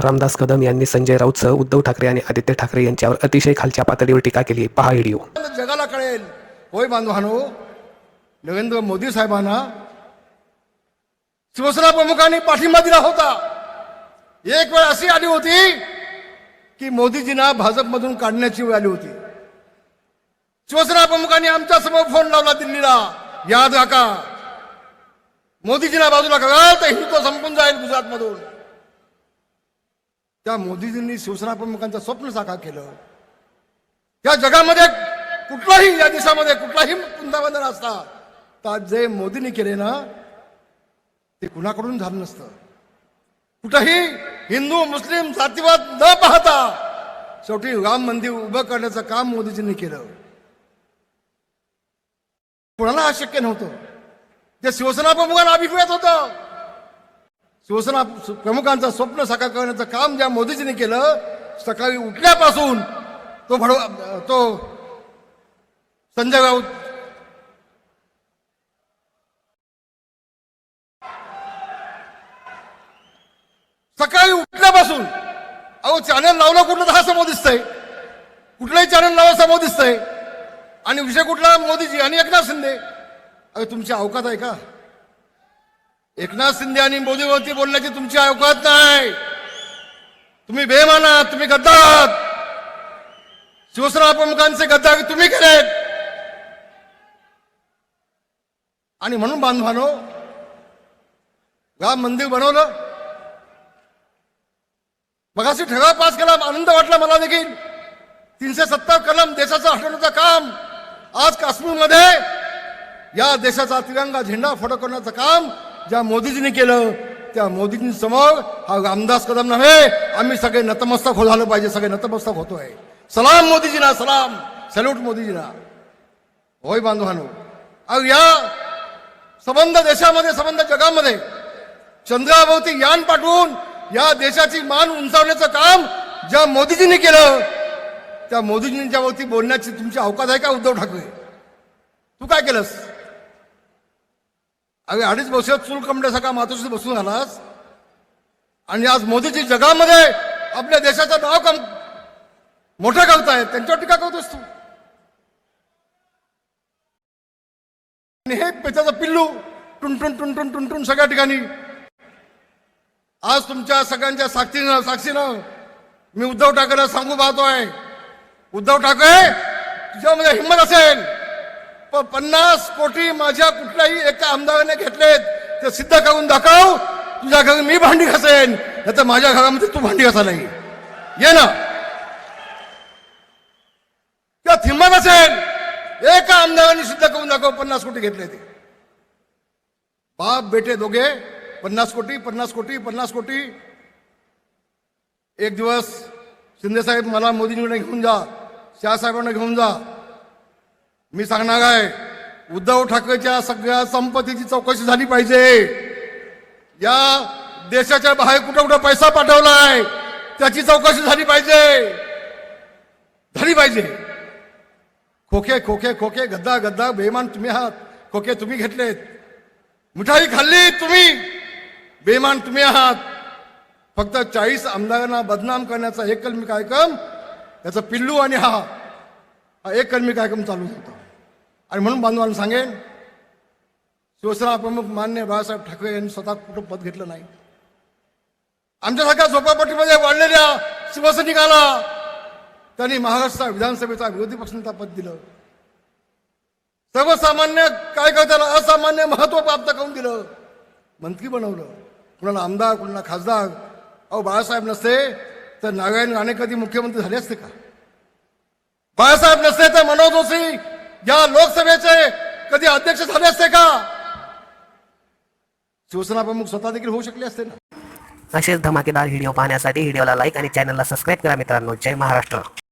रामदास कदम यांनी संजय राऊतसह उद्धव ठाकरे आणि आदित्य ठाकरे यांच्यावर अतिशय खालच्या पातळीवर टीका केली. पहा व्हिडिओ जगाला कळेल. होय बांधवानो नरेंद्र मोदी साहेबांना शिवसेना प्रमुखांनी पाठिंबा दिला होता. एक वेळ अशी आली होती की मोदीजींना भाजपमधून काढण्याची वेळ आली होती. शिवसेना प्रमुखांनी आमच्यासमोर फोन लावला दिल्लीला. याद राखा. मोदीजींना बाजूला करा तर हिंदुत्व संपून जाईल गुजरातमधून. त्या मोदीजींनी शिवसेना प्रमुखांचं स्वप्न साकार केलं. या जगामध्ये कुठलाही या देशामध्ये कुठलाही वृंदावन असता तर जे मोदींनी केले ना ते कुणाकडून झालं नसतं. कुठंही हिंदू मुस्लिम जातीवाद न पाहता शेवटी राम मंदिर उभं करण्याचं काम मोदीजींनी केलं. कुणाला अशक्य नव्हतं? ते शिवसेना प्रमुखांना अभिप्रेत होतं. शिवसेना प्रमुखांचं स्वप्न साकार करण्याचं काम ज्या मोदीजींनी केलं सकाळी उठल्यापासून तो भडव तो संजय राऊत सकाळी उठल्यापासून अहो चॅनल लावलं कुठलं तर हा समोर दिसतंय. कुठलंही चॅनल लावा समोर दिसतंय. आणि विषय कुठला? मोदीजी आणि एकनाथ शिंदे. अरे तुमची अवकात आहे का? एकनाथ शिंदे आणि मोदीवरती बोलण्याची तुमची अवकात नाही. तुम्ही बेमान आहात तुम्ही गद्दार. आहात शिवसेना प्रमुखांचे गद्दार तुम्ही केलेत. आणि म्हणून बांधवानो राम मंदिर बनवलं. मगाशी ठराव पास केला आनंद वाटला मला देखील. तीनशे सत्तर कलम देशाचं हटवण्याचं काम आज काश्मीरमध्ये. या देशाचा तिरंगा झेंडा फडकवण्याचं काम ज्या मोदीजींनी केलं त्या मोदीजी समोर हा रामदास कदम नव्हे आम्ही सगळे नतमस्तक हो झालं पाहिजे सगळे नतमस्तक होतोय. सलाम मोदीजीना सलाम. सॅल्यूट मोदीजीना. होय बांधवानो. अग या संबंध देशामध्ये संबंध जगामध्ये चंद्राभोवती यान पाठवून या देशाची मान उंचावण्याचं काम ज्या मोदीजींनी केलं त्या मोदीजींच्या वरती बोलण्याची तुमची अवकाश आहे का उद्धव ठाकरे? तू काय केलंस? अरे अडीच वर्ष चूल कमड्यासारखा मातोश्री बसून आलास आणि आज मोदीजी जगामध्ये आपल्या देशाचं नाव कम मोठं करतायत. त्यांच्यावर टीका करतोस तू. आणि हे पेचाचं पिल्लू टुनटुन टुनटुन टुनटुन सगळ्या ठिकाणी. आज तुमच्या सगळ्यांच्या साक्षीनं साक्षीनं मी उद्धव ठाकरेला सांगू पाहतोय. उद्धव ठाकरे तुझ्यामध्ये हिंमत असेल. पन्नास कोटी माझ्या कुठल्याही एका आमदाराने घेतलेत ते सिद्ध करून दाखव तुझ्या घरी मी भांडी घासेन नाही तर माझ्या घरामध्ये तू भांडी घासा नाही ये ना. किंवा थिंबत असेल एका आमदाराने सिद्ध करून दाखव पन्नास कोटी घेतले ते. बाप बेटे दोघे पन्नास कोटी पन्नास कोटी पन्नास कोटी. एक दिवस शिंदे साहेब मला मोदींकडे घेऊन जा शहासाहेबांना घेऊन जा. मी सांगणार आहे उद्धव ठाकरेच्या सगळ्या संपत्तीची चौकशी झाली पाहिजे. या देशाच्या बाहेर कुठं कुठं पैसा पाठवलाय त्याची चौकशी झाली पाहिजे. झाली पाहिजे. खोके खोके खोके गद्दा गद्दा बेमान तुम्ही आहात. खोके तुम्ही घेतलेत. मिठाई खाल्ली तुम्ही. बेमान तुम्ही आहात. फक्त चाळीस आमदारांना बदनाम करण्याचा एकल कार्यक्रम याचं पिल्लू आणि हा हा एक कलमी कार्यक्रम चालू होता. आणि म्हणून बांधवांना सांगेन शिवसेना प्रमुख मान्य बाळासाहेब ठाकरे यांनी स्वतः कुठं पद घेतलं नाही. आमच्यासारख्या झोपापट्टीमध्ये वाढलेल्या शिवसैनिकाला त्यांनी महाराष्ट्र विधानसभेचा विरोधी पक्षनेता पद दिलं. सर्वसामान्य कार्यकर्त्याला असामान्य महत्त्व प्राप्त करून दिलं. मंत्री बनवलं. कुणाला आमदार कुणाला खासदार अहो बाळासाहेब नसते तर नारायण राणे कधी मुख्यमंत्री झाले असते का? बाळासाहेब नसते तर मनोज जोशी या लोकसभेचे कधी अध्यक्ष झाले असते का? शिवसेना प्रमुख स्वतः देखील होऊ शकले असते ना? असेच धमाकेदार व्हिडिओ पाहण्यासाठी व्हिडिओला लाईक आणि चॅनलला सबस्क्राईब करा मित्रांनो. जय महाराष्ट्र.